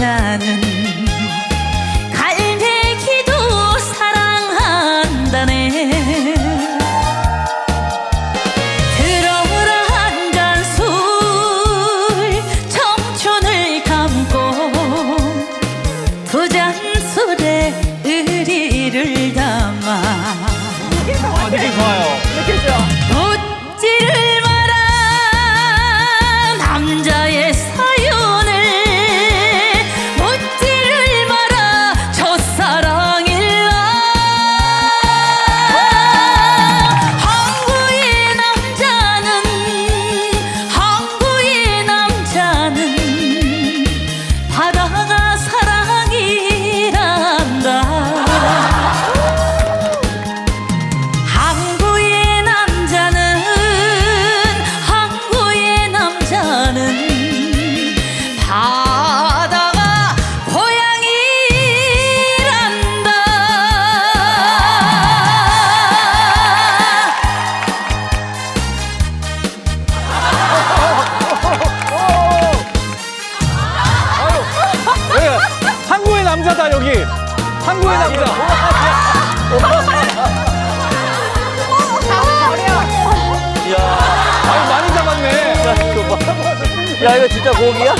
ชาติ 남자다 여기. 한국의 남자. 아니 야 이거 진짜 고기야?